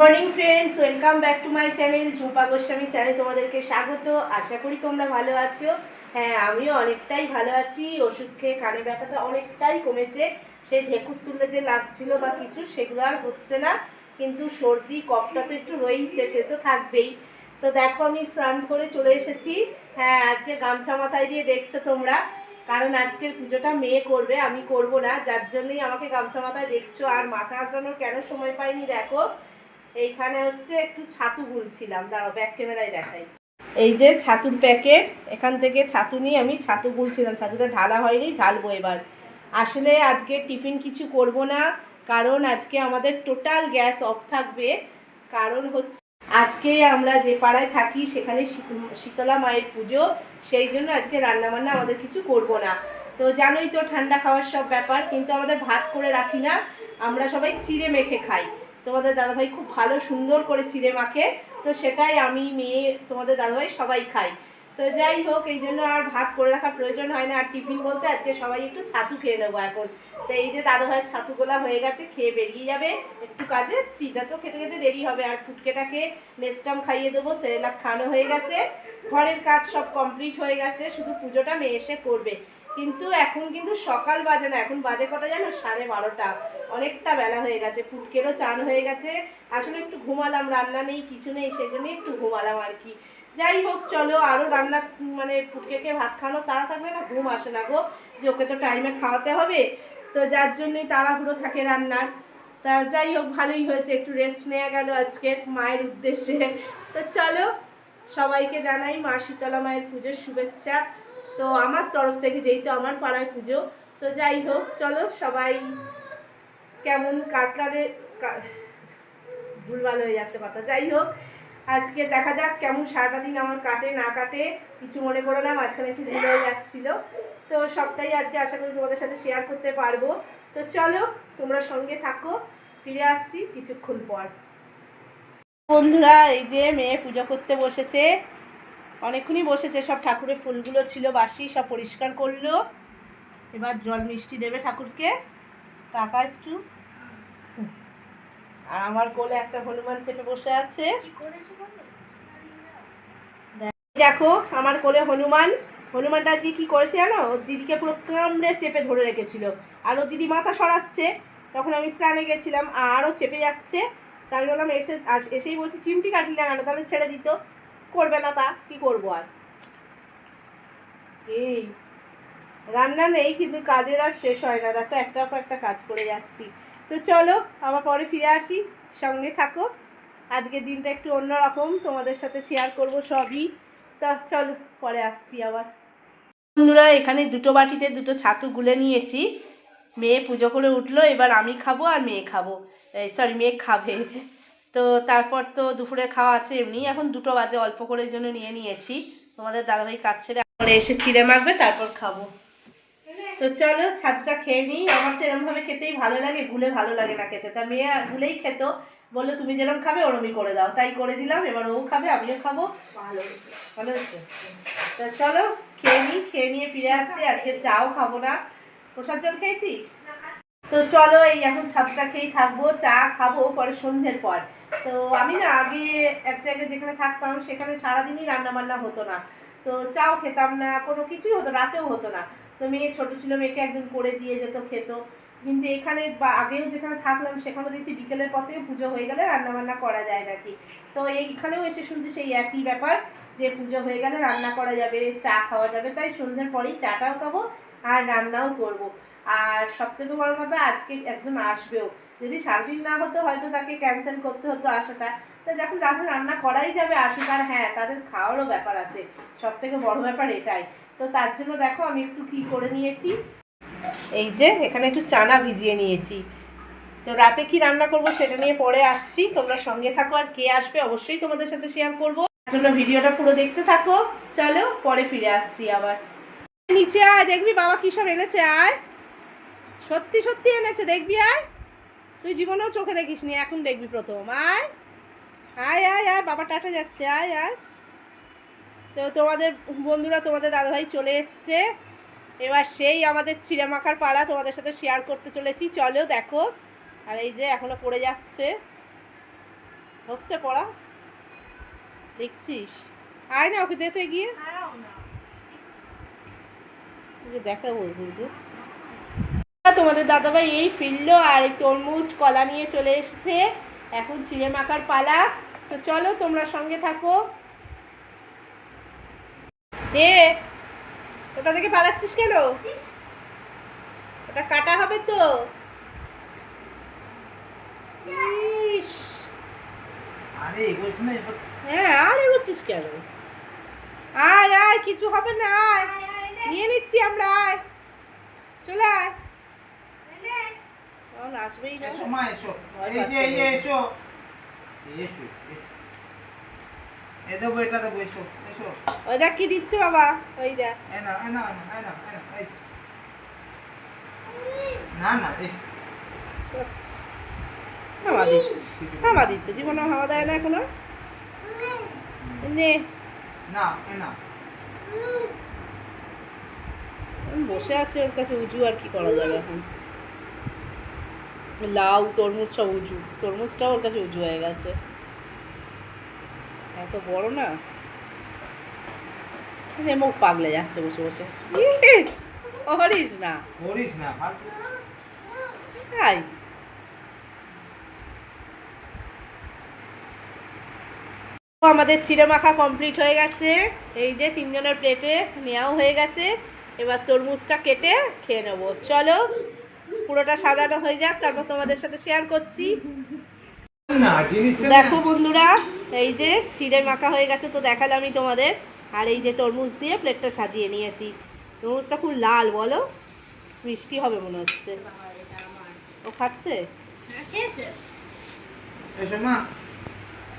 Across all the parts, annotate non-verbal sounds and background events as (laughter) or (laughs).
Morning friends welcome back to my channel Jhumpa Goswami channel তোমাদেরকে স্বাগত। আশা করি তোমরা ভালো আছো। হ্যাঁ আমিও অনেকটাই ভালো আছি। ওষুধ খেয়ে কানে ব্যথাটা অনেকটাই কমেছে। সেই ঢেকুর তুলে যে লাগছিল বা কিছু, সেগুলো আর হচ্ছে না। কিন্তু সর্দি, কফটা তো একটু রয়েইছে, সে তো থাকবেই। তো দেখো, আমি স্নান করে চলে এসেছি। হ্যাঁ আজকে গামছা মাথায় দিয়ে দেখছ তোমরা। কারণ আজকের পুজোটা মেয়ে করবে, আমি করব না। যার জন্যই আমাকে গামছা মাথায় দেখছ। আর মাথা আসানোর কেন সময় পাইনি, দেখো। এইখানে হচ্ছে একটু ছাতু গুলছিলাম দাঁড়াও ব্যাক ক্যামেরায় দেখাই। এই যে ছাতুর প্যাকেট এখান থেকে ছাতু নিয়ে আমি ছাতু গুলছিলাম ছাতুটা ঢালা হয়নি, ঢালবো এবার। আসলে আজকে টিফিন কিছু করব না, কারণ আজকে আমাদের টোটাল গ্যাস অফ থাকবে। কারণ হচ্ছে আজকে আমরা যে পাড়ায় থাকি, সেখানে শীতলা মায়ের পুজো, সেই জন্য আজকে রান্নাবান্না আমাদের কিছু করব না। তো জানোই তো ঠান্ডা খাওয়ার সব ব্যাপার, কিন্তু আমাদের ভাত করে রাখি না। আমরা সবাই চিড়ে মেখে খাই। তোমাদের দাদাভাই খুব ভালো, সুন্দর করে চিড়ে মাখে। তো সেটাই আমি মেয়ে, তোমাদের দাদাভাই সবাই খাই। তো যাই হোক, এই জন্য আর ভাত করে রাখার প্রয়োজন হয় না। আর টিফিন বলতে আজকে সবাই একটু ছাতু খেয়ে নেব এখন। তো এই যে দাদাভাইয়ের ছাতুগুলা হয়ে গেছে, খেয়ে বেরিয়ে যাবে। একটু কাজে, চিড়া তো খেতে খেতে দেরি হবে। আর ফুটকেটাকে নেস্টাম খাইয়ে দেবো, সেরেলাক খাওয়ানো হয়ে গেছে। ঘরের কাজ সব কমপ্লিট হয়ে গেছে, শুধু পুজোটা মেয়ে এসে করবে। কিন্তু এখন কিন্তু সকাল বাজে না, এখন বাজে কটা জানো? সাড়ে বারোটা। অনেকটা বেলা হয়ে গেছে ফুটকেরও চান হয়ে গেছে। আসলে একটু ঘুমালাম, রান্না নেই, কিছু নেই, সেই জন্যই একটু ঘুমালাম আর কি। যাই হোক, চলো আরও রান্না মানে ফুটকেকে ভাত খাওয়ানো, তারা থাকলে না ঘুম আসে না গো, যে ওকে তো টাইমে খাওয়াতে হবে। তো যার জন্যই তাড়াহুড়ো থাকে রান্নার। তা যাই হোক, ভালোই হয়েছে, একটু রেস্ট নেওয়া গেল আজকে মায়ের উদ্দেশ্যে। তো চলো, সবাইকে জানাই মা শীতলা মায়ের পুজোর শুভেচ্ছা। তো আমার তরফ থেকে যেহেতু আমার পাড়ায় পুজো, তো যাই হোক, চলো সবাই কেমন কাটলারে ভুলভাল হয়ে যাচ্ছে কথা। যাই হোক, আজকে দেখা যাক কেমন সারাটা দিন আমার কাটে, না কাটে, কিছু মনে করো না, মাঝখানে একটু ভুল হয়ে যাচ্ছিল। তো সবটাই আজকে আশা করি তোমাদের সাথে শেয়ার করতে পারব। তো চলো, তোমরা সঙ্গে থাকো, ফিরে আসছি কিছুক্ষণ পর। বন্ধুরা, এই যে মেয়ে পুজো করতে বসেছে। অনেকক্ষণই বসেছে সব ঠাকুরের ফুলগুলো ছিল বাসি সব পরিষ্কার করল। এবার জল মিষ্টি দেবে ঠাকুরকে। টাকা একটু। আর আমার কোলে একটা হনুমান চেপে বসে আছে। দেখো আমার কোলে হনুমান। হনুমানটা আজকে কি করেছে জানো? ওর দিদিকে পুরো কামড়ে চেপে ধরে রেখেছিল। আর ওর দিদি মাথা সরাচ্ছে। তখন আমি স্নানে গেছিলাম আরও চেপে যাচ্ছে। তাই বললাম এসে এসেই বলছি চিমটি কাটলি না তাহলে ছেড়ে দিত। করবে না তা, কি করব আর? এই, রান্না নেই কিন্তু কাজের আর শেষ হয় না। দেখো একটার পর একটা কাজ করে যাচ্ছি। তো চলো, আবার পরে ফিরে আসি। সঙ্গে থাকো। আজকের দিনটা একটু অন্যরকম, তোমাদের সাথে শেয়ার করব সবই। তা চলো, পরে আসছি আবার। বন্ধুরা, এখানে দুটো বাটিতে দুটো ছাতু গুলে নিয়েছি। মেয়ে পুজো করে উঠল, এবার আমি খাব আর মেয়ে খাব। সরি মেয়ে খাবে। তো তারপর তো দুপুরে খাওয়া আছে এমনি। এখন দুটো বাজে অল্প করে জন্য নিয়ে নিয়েছি। তোমাদের দাদাভাই কাজ ছেড়ে পরে এসে চিড়ে মাখবে তারপর খাব। তো চলো ছাতুটা খেয়ে নিই। আমার তো এরমভাবে খেতেই ভালো লাগে গুলে ভালো লাগে না খেতে। তা মেয়ে গুলেই খেত। বলল তুমি যেরকম খাবে ওরমই করে দাও। তাই করে দিলাম। এবার ও খাবে আমিও খাব। ভালো হয়েছে। ভালো হয়েছে? তা চলো খেয়ে নিই খেয়ে নিয়ে ফিরে আসছি। আজকে চাও খাব না। প্রসাদ জল খেয়েছিস? তো চলো এই এখন ছাতুটা খেয়েই থাকব চা খাব পরে সন্ধ্যের পর। তো আমি না আগে এক জায়গায় যেখানে থাকতাম, সেখানে সারাদিনই রান্না বান্না হতো না। তো চাও খেতাম না, কোনো কিছুই হতো রাতেও হতো না। তো মেয়ে ছোট ছিল, মেয়েকে একজন করে দিয়ে যেত খেত। কিন্তু এখানে বা আগেও যেখানে থাকলাম সেখানে দেখছি বিকেলের পর থেকে পুজো হয়ে গেলে রান্না বান্না করা যায় নাকি। তো এইখানেও এসে শুনছি সেই একই ব্যাপার, যে পুজো হয়ে গেলে রান্না করা যাবে, চা খাওয়া যাবে। তাই সন্ধ্যের পরেই চাটাও খাব আর রান্নাও করব। আর সব থেকে বড় কথা, আজকে একজন আসবেও। যদি সারাদিন না হতো, হয়তো তাকে ক্যান্সেল করতে হতো আসাটা তো যখন রাতে রান্না করাই যাবে আসুক আর হ্যাঁ তাদের খাওয়ারও ব্যাপার আছে। সব থেকে বড় ব্যাপার এটাই। তো তার জন্য দেখো, আমি একটু কি করে নিয়েছি। এই যে, এখানে একটু চানা ভিজিয়ে নিয়েছি। তো রাতে কি রান্না করব সেটা নিয়ে পরে আসছি। তোমরা সঙ্গে থাকো আর কে আসবে অবশ্যই তোমাদের সাথে শেয়ার করব। তার জন্য ভিডিওটা পুরো দেখতে থাকো। চলো, পরে ফিরে আসছি আবার। নিচে আয়, দেখবি বাবা কী সব এনেছে, আয়। সত্যি সত্যি এনেছে, দেখবি, আয়। তুই জীবনেও চোখে দেখিস নি এখন দেখবি প্রথম। আয় আয় আয় আয় বাবা টাটা যাচ্ছে আয় আয়। তো তোমাদের বন্ধুরা তোমাদের দাদাভাই চলে এসছে। এবার সেই আমাদের চিড়ে মাখার পালা তোমাদের সাথে শেয়ার করতে চলেছি। চলো দেখো। আর এই যে এখনও পড়ে যাচ্ছে। হচ্ছে পড়া? দেখছিস? আয় না ওকে দেখতে গিয়ে দেখা যে তোমাদের দাদাভাই এই ফিরলো আর এই তরমুজ কলা নিয়ে চলে এসেছে। এখন চিড়ে মাখার পালা। তো চলো তোমরা সঙ্গে থাকো। দে ওটা থেকে পালাচ্ছিস কেন? ওটা কাটা হবে তো। হ্যাঁ আর এগোচ্ছিস কেন? আয় আয় কিছু হবে না আয়। নিয়ে নিচ্ছি আমরা আয়। চলে আয়। আসবেই না। এসো মা এসো। এই যে এই যে এসো। এসো এ দেবো এটা দেবো এসো এসো। ওই দেখ কি দিচ্ছে বাবা? ওই দেখ। এ না এ না এ না এ না এ না এই। না না এসো। হাওয়া দিচ্ছে। হাওয়া দিচ্ছে জীবনে হাওয়া দেয় না এখনও? নে। না এ না। বসে আছে ওর কাছে উজু আর কি করা যাবে এখন? লাউ তরমুজ সব উজু তরমুজটাও ওর কাছে উঁচু হয়ে গেছে। এত বড় না? মুখ পাগলে যাচ্ছে বসে বসে। ইস, হরিস না। করিস না তাই আমাদের চিড়ে মাখা কমপ্লিট হয়ে গেছে। এই যে তিনজনের প্লেটে নেওয়াও হয়ে গেছে। এবার তরমুজটা কেটে খেয়ে নেব। চলো পুরোটা সাজানো হয়ে যাক তারপর তোমাদের সাথে শেয়ার করছি। দেখো বন্ধুরা এই যে চিড়ে মাখা হয়ে গেছে তো দেখালামই তোমাদের। আর এই যে তরমুজ দিয়ে প্লেটটা সাজিয়ে নিয়েছি। তরমুজটা খুব লাল বলো? মিষ্টি হবে মনে হচ্ছে। ও খাচ্ছে? এসো মা।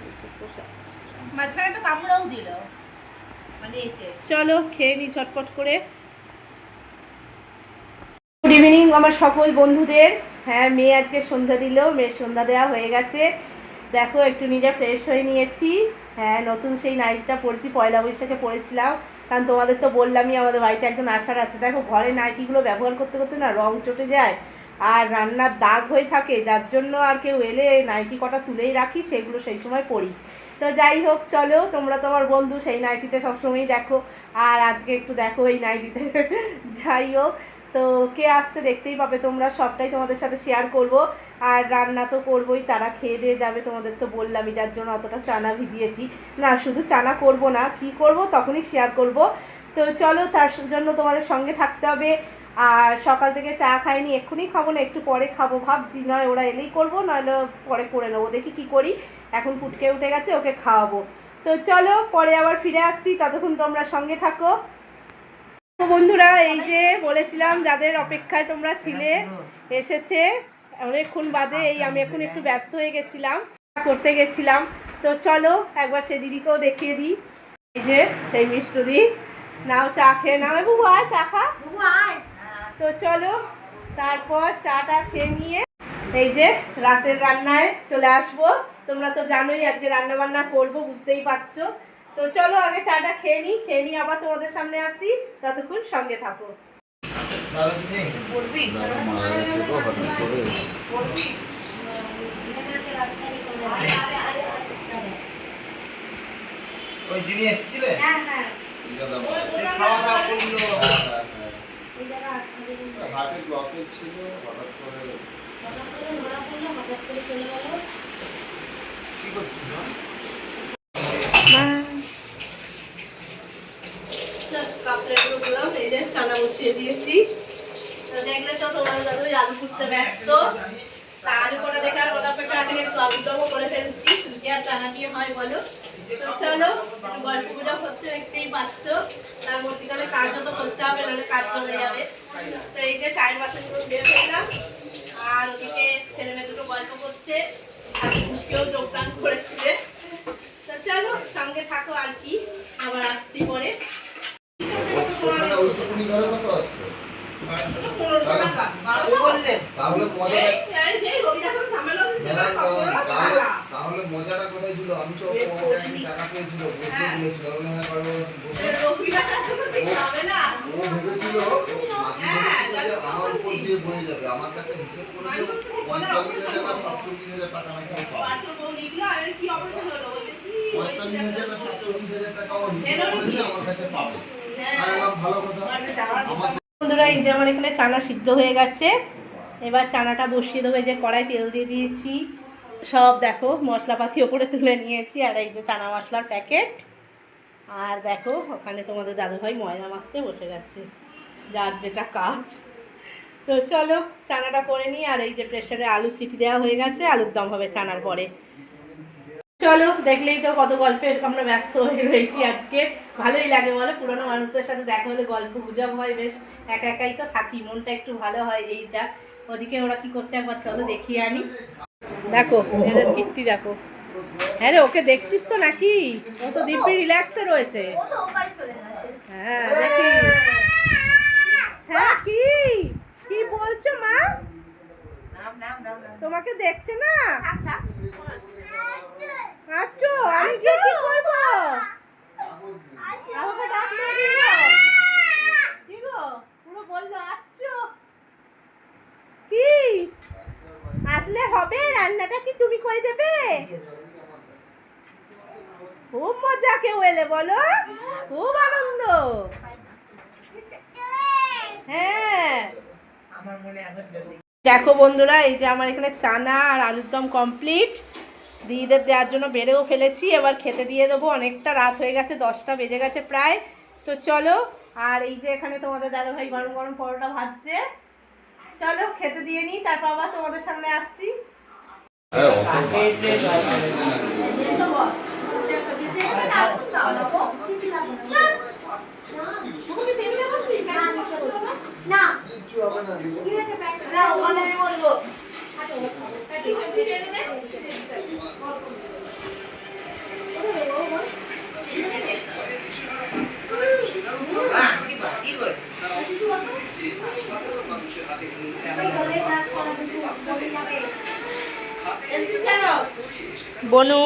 আচ্ছা, মানে চলো খেয়ে নি ঝটপট করে। গুড ইভিনিং আমার সকল বন্ধুদের। হ্যাঁ মেয়ে আজকে সন্ধ্যা দিল, মেয়ের সন্ধ্যা দেওয়া হয়ে গেছে। দেখো, একটু নিজে ফ্রেশ হয়ে নিয়েছি। হ্যাঁ নতুন সেই নাইটিটা পরেছি, পয়লা বৈশাখে পরেছিলাম। কারণ তোমাদের তো বললামই, আমাদের বাড়িতে একজন আসার আছে। দেখো, ঘরে নাইটিগুলো ব্যবহার করতে করতে না রং চটে যায়। আর রান্নার দাগ হয়ে থাকে, যার জন্য আর কেউ এলে নাইটি কটা তুলেই রাখি, সেগুলো সেই সময় পরি। তো যাই হোক, চলো, তোমরা তোমার বন্ধু, সেই নাইটিতে সবসময়ই দেখো। আর আজকে একটু দেখো এই নাইটিতে। (laughs) যাই হোক তো কে আসছে দেখতেই পাবে তোমরা, সবটাই তোমাদের সাথে শেয়ার করব। আর রান্না তো করবোই, তারা খেয়ে দিয়ে যাবে, তোমাদের তো বললামই যার জন্য অতটা চানা ভিজিয়েছি। না, শুধু চানা করব না, কি করব তখনই শেয়ার করব। তো চলো, তার জন্য তোমাদের সঙ্গে থাকতে হবে। আর সকাল থেকে চা খাইনি, এক্ষুনি খাব না, একটু পরে খাব। ভাবছি, নয়, ওরা এলেই করব, নইলে পরে করে নেব। দেখি কি করি। এখন ফুটকে উঠে গেছে, ওকে খাওয়াবো। তো চলো, পরে আবার ফিরে আসছি। ততক্ষণ তোমরা সঙ্গে থাকো। তো বন্ধুরা এই যে বলেছিলাম যাদের অপেক্ষায় তোমরা ছিলে এসেছে। অনেকক্ষণ বাদে এই আমি এখন একটু ব্যস্ত হয়ে গেছিলাম করতে গেছিলাম। তো চলো একবার সে দিদিকেও দেখিয়ে দিই। এই যে সেই মিষ্টদি। নাও চা খেয়ে নাও। বাবু আয় চা খা। বাবু আয়। তো চলো তারপর চাটা খেয়ে নিয়ে এই যে রাতের রান্নায় চলে আসব। তোমরা তো জানোই আজকে রান্না বান্না করব বুঝতেই পারছ। তো চলো আগে চাটা খেয়ে নিই খেয়ে নিয়ে আবার তোমাদের সামনে আসি ততক্ষণ সঙ্গে থাকো। কি নেই ওই যিনি এসেছিলে? হ্যাঁ হ্যাঁ। খাওয়া দাওয়া করল হার্টের ব্লকেজ ছিল হঠাৎ করে কি করছিস মা? কাপড়েগুলো দিলাম এই বসিয়ে দিয়েছি। তো দেখলে তো তোমার দাদু আলু খুঁজতে ব্যস্ত। তা আলু করা দেখে আর ওটা পেটে আগে একটু আলু করে ফেলছি। কি আর চানা দিয়ে হয় বলো। তো চলো, একটু গল্প গুজব হচ্ছে, দেখতেই পাচ্ছ। তার মধ্যিখানে কাজও তো করতে হবে, নাহলে কাজ চলে যাবে। তো এই যে চায়ের বাসনগুলো বের ফেললাম আর ওদিকে ছেলে মেয়ে দুটো গল্প করছে, আর কেউ যোগদান করেছে। তো চলো, সঙ্গে থাকো আর কি। আবার আসছি পরে। ওখানে ওইটুকুনি ঘরে কত আসতো পনেরোশো টাকা বারোশো বললে তাহলে মজাটা কোথায় ছিল আমি তো করে। টাকা পেয়েছিল বসতে হ্যাঁ। হ্যাঁ বসে? ও ভেবেছিল আমার উপর দিয়ে বয়ে যাবে আমার কাছে হিসেব পঁয়তাল্লিশ হাজার। সাতচল্লিশ হাজার টাকা নাকি আমি পাবো পঁয়তাল্লিশ হাজার সাতচল্লিশ হাজার আমার কাছে পাবে বন্ধুরা, এই যে আমার এখানে চানা সিদ্ধ হয়ে গেছে। এবার চানাটা বসিয়ে দেবো, এই যে কড়াই তেল দিয়ে দিয়েছি। সব দেখো, মশলাপাতি ওপরে তুলে নিয়েছি, আর এই যে চানা মশলার প্যাকেট। আর দেখো, ওখানে তোমাদের দাদুভাই ময়দা মাখতে বসে গেছে, যার যেটা কাজ। তো চলো, চানাটা করে নিই, আর এই যে প্রেশারে আলু সিটি দেওয়া হয়ে গেছে, আলুর দম হবে চানার পরে। চলো দেখলেই তো কত গল্পের আমরা ব্যস্ত হয়ে রয়েছি আজকে। ভালোই লাগে বলো পুরোনো মানুষদের সাথে দেখা হলে গল্প গুজব হয় বেশ একা একাই তো থাকি মনটা একটু ভালো হয় এই যা। ওদিকে ওরা কি করছে একবার চলো দেখিয়ে আনি। দেখো এদের কীর্তি দেখো। হ্যাঁ রে ওকে দেখছিস তো নাকি? ও তো দিব্যি রিল্যাক্সে রয়েছে। ও তো ওপারে চলে গেছে। হ্যাঁ দেখি। হ্যাঁ কি? কি বলছো মা? তোমাকে দেখছে না? আচ্ছা আমি যে কি করব? আমাকে ডাকলো কি গো? পুরো বলল আচ্ছা। কি? আসলে হবে রান্নাটা কি তুমি করে দেবে? খুব মজা কেউ এলে বলো। খুব আনন্দ। হ্যাঁ। দেখো বন্ধুরা এই যে আমার এখানে চানা আর আলুর দম কমপ্লিট দিদিদের দেওয়ার জন্য বেড়েও ফেলেছি এবার খেতে দিয়ে দেবো। অনেকটা রাত হয়ে গেছে দশটা বেজে গেছে প্রায়। তো চলো আর এই যে এখানে তোমাদের দাদাভাই গরম গরম পরোটা ভাজছে। চলো খেতে দিয়ে নিই তারপর আবার তোমাদের সামনে আসছি। না কিচ্ছু হবে না কি হয়েছে প্যান্ট না ওখানে আমি বলব বনু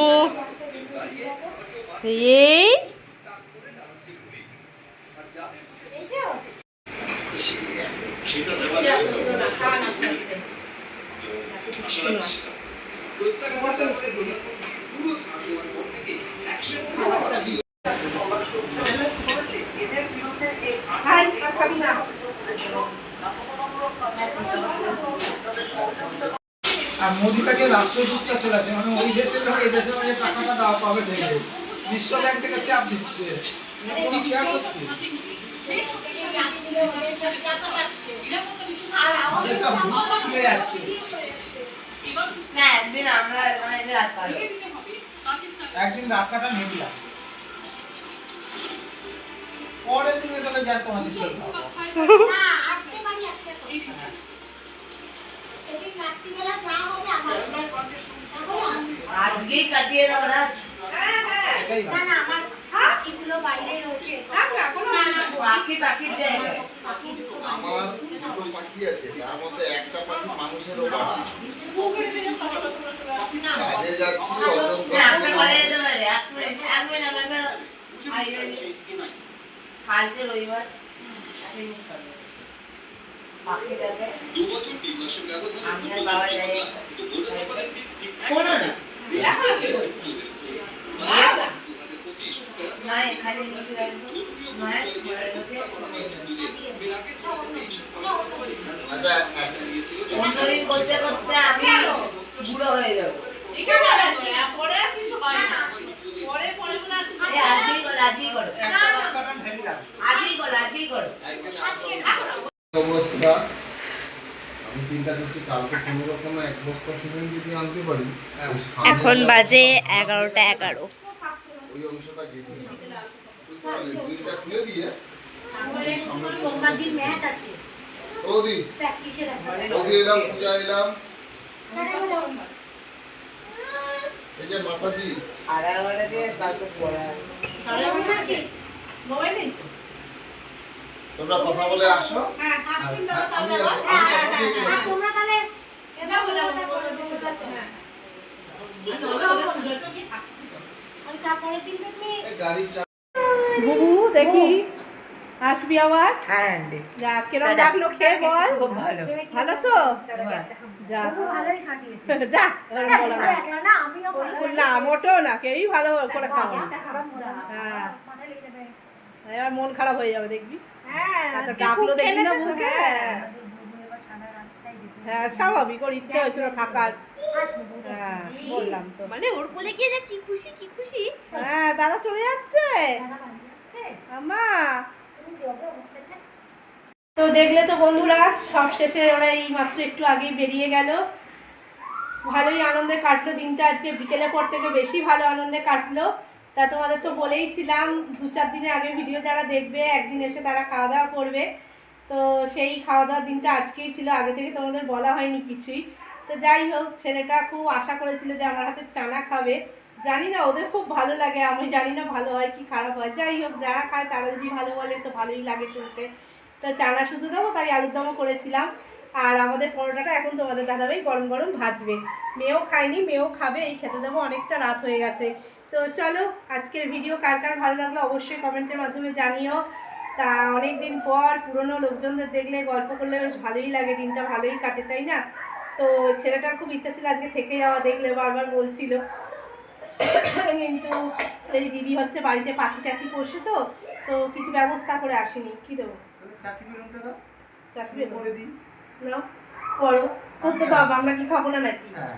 আর খাবি না আর মোদির কাছে রাষ্ট্রদূতটা চলে আসে মানে ওই দেশের লোক এই দেশের মানে টাকাটা দেওয়া পাবে দেবে বিশ্ব ব্যাংক থেকে চাপ দিচ্ছে। না একদিন রাত পরের দিনে তোকে শিখতে হবে। আজকেই কাটিয়ে দাও না এটাই ভালো। না না আমার পাখিগুলো বাইরে রয়েছে না না পাখি পাখি দেয় পাখি দুটো আমার দুটো পাখি আছে তার মধ্যে একটা পাখি মানুষেরও বাড়া কাজে যাচ্ছি কালকে রবিবার বাবা শোনো না মায়ের অন্যদিন করতে করতে আমি বুড়ো হয়ে যাব আজই করো আজই করো। আজই করো আজই করো। অবস্থা। আমি চিন্তা করছি কালকে কোনো রকমে এক বস্তা সিমেন্ট যদি আনতে পারি এখন বাজে এগারোটা এগারো। ওই অংশটা নিই। খুলে দিয়ে সোমবার দিন ম্যাচ আছে। ওদি। ওদি এলাম পূজা এলাম। এই যে মাতাজি। বলে আসো হ্যাঁ আর আসবিন কথা তোমরা তাহলে যাব, যাব, হ্যাঁ। গাড়ির চা বুবু দেখি। আসবি আবার? হ্যাঁ যা কিরম লাগল খেয়ে বল? খুব ভালো। ভালো তো? যা। ভালোই (laughs) যা না। আমিও না মোটেও না কেউই ভালো করে খাওয়া হ্যাঁ। এবার মন খারাপ হয়ে যাবে দেখবি। ডাকলো না স্বাভাবিক ওর ইচ্ছে হয়েছিল থাকার। বললাম তো। মানে ওর বলে গিয়ে যে কি খুশি কি খুশি? হ্যাঁ দাদা চলে যাচ্ছে। দাদা বাড়ি যাচ্ছে? আমা তুমি যাবে সাথে? তো দেখলে তো বন্ধুরা সব শেষে ওরা এই মাত্র একটু আগেই বেরিয়ে গেল। ভালোই আনন্দে কাটলো দিনটা। আজকে বিকেলের পর থেকে বেশি ভালো আনন্দে কাটলো। তা তোমাদের তো বলেই ছিলাম, দু চার দিনের আগে ভিডিও যারা দেখবে, একদিন এসে তারা খাওয়া দাওয়া করবে। তো সেই খাওয়া দাওয়ার দিনটা আজকেই ছিল, আগে থেকে তোমাদের বলা হয়নি কিছুই। তো যাই হোক, ছেলেটা খুব আশা করেছিল যে আমার হাতে চানা খাবে। জানি না, ওদের খুব ভালো লাগে, আমি জানি না ভালো হয় কি খারাপ হয়। যাই হোক, যারা খায় তারা যদি ভালো বলে, তো ভালোই লাগে শুনতে। তো চানা শুধু দেবো, তাই আলুর দমও করেছিলাম। আর আমাদের পরোটাটা এখন তোমাদের দাদাভাই গরম গরম ভাজবে। মেয়েও খায়নি, মেয়েও খাবে, এই খেতে দেবো, অনেকটা রাত হয়ে গেছে। তো চলো আজকের ভিডিও কার কার ভালো লাগল অবশ্যই কমেন্টের মাধ্যমে জানিও। তা অনেক দিন পর পুরনো লোকজনদের দেখলে গল্প করলে বেশ ভালোই লাগে দিনটা ভালোই কাটে তাই না? তো ছেলেটার খুব ইচ্ছা ছিল আজকে থেকে যাওয়া দেখলে বারবার বলছিল। কিন্তু এই দিদি হচ্ছে বাড়িতে পাখি টাকি পোষে তো তো কিছু ব্যবস্থা করে আসেনি। কি দেবো? চাকরি দাও। চাকরি করে দিন নাও করো করতে তো হবে আমরা কি খাব না নাকি? হ্যাঁ।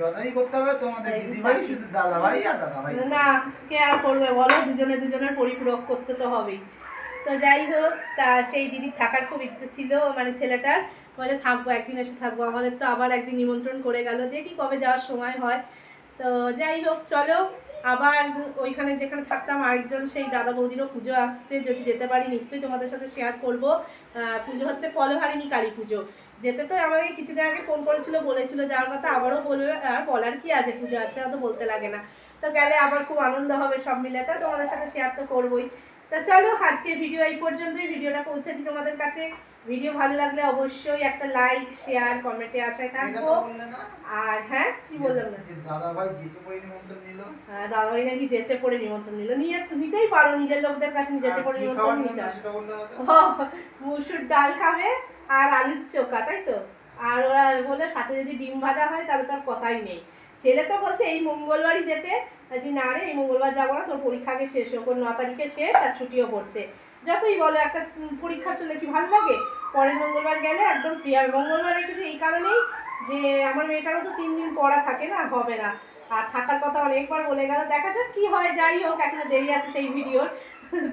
যতই করতে হবে তোমাদের এই দিদি ভাই চাকরি। শুধু দাদা ভাই আর দাদা ভাই না কে আর করবে বলো? দুজনে দুজনের পরিপূরক করতে তো হবেই। তো যাই হোক তা সেই দিদির থাকার খুব ইচ্ছে ছিল মানে ছেলেটার। বলে থাকব একদিন এসে থাকব। আমাদের তো আবার একদিন নিমন্ত্রণ করে গেল। দেখি কবে যাওয়ার সময় হয়? তো যাই হোক চলো। আবার ওইখানে যেখানে থাকতাম আরেকজন সেই দাদা বৌদিরও পুজো আসছে। যদি যেতে পারি নিশ্চয়ই তোমাদের সাথে শেয়ার করব। পুজো হচ্ছে ফলহারিণী কালী পুজো। যেতে তো আমাকে কিছুদিন আগে ফোন করেছিল বলেছিল যাওয়ার কথা আবারও বলবে আর বলার কি আছে পুজো আছে অত বলতে লাগে না। তো গেলে আবার খুব আনন্দ হবে সব মিলে। তা তোমাদের সাথে শেয়ার তো করবোই। তা চলো আজকে ভিডিও এই পর্যন্তই। ভিডিওটা পৌঁছে দিই তোমাদের কাছে। ভিডিও ভালো লাগলে অবশ্যই একটা লাইক শেয়ার কমেন্টে আশায় থাকব। আর হ্যাঁ কি বললাম না? যে দাদা ভাই যেচে পড়ে নিমন্ত্রণ নিল। হ্যাঁ, দাদাভাই নাকি যেচে পড়ে নিমন্ত্রণ নিল। নিয়ে নিতেই পারো নিজের লোকদের কাছে আর পড়ে নিমন্ত্রণ নিতে মুসুর ডাল খাবে। আর আলুর চোখা, তাই তো? আর ওরা বলে সাথে যদি ডিম ভাজা হয়, তাহলে তার কথাই নেই। ছেলে তো বলছে, এই মঙ্গলবারই যেতে। আছি না রে, এই মঙ্গলবার যাব না, তোর পরীক্ষা আগে শেষ হোক ন তারিখে শেষ আর ছুটিও পড়ছে। যতই বলো, একটা পরীক্ষা চলে কি ভালো লাগে? পরের মঙ্গলবার গেলে একদম ফ্রি আর মঙ্গলবার রেখেছে এই কারণেই যে আমার মেয়েটারও তো তিন দিন পড়া থাকে না, হবে না। আর থাকার কথা অনেকবার বলে গেল, দেখা যাক কি হয়, যাই হোক, এখনও দেরি আছে সেই ভিডিওর।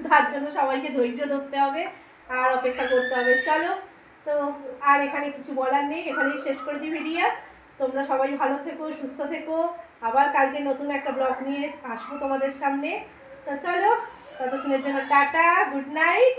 তার জন্য সবাইকে ধৈর্য ধরতে হবে আর অপেক্ষা করতে হবে। চলো তো আর এখানে কিছু বলার নেই, এখানেই শেষ করে দিই ভিডিও। তোমরা সবাই ভালো থেকো, সুস্থ থেকো। আবার কালকে নতুন একটা ব্লগ নিয়ে আসব তোমাদের সামনে। তো চলো, ততক্ষণের জন্য টাটা গুড নাইট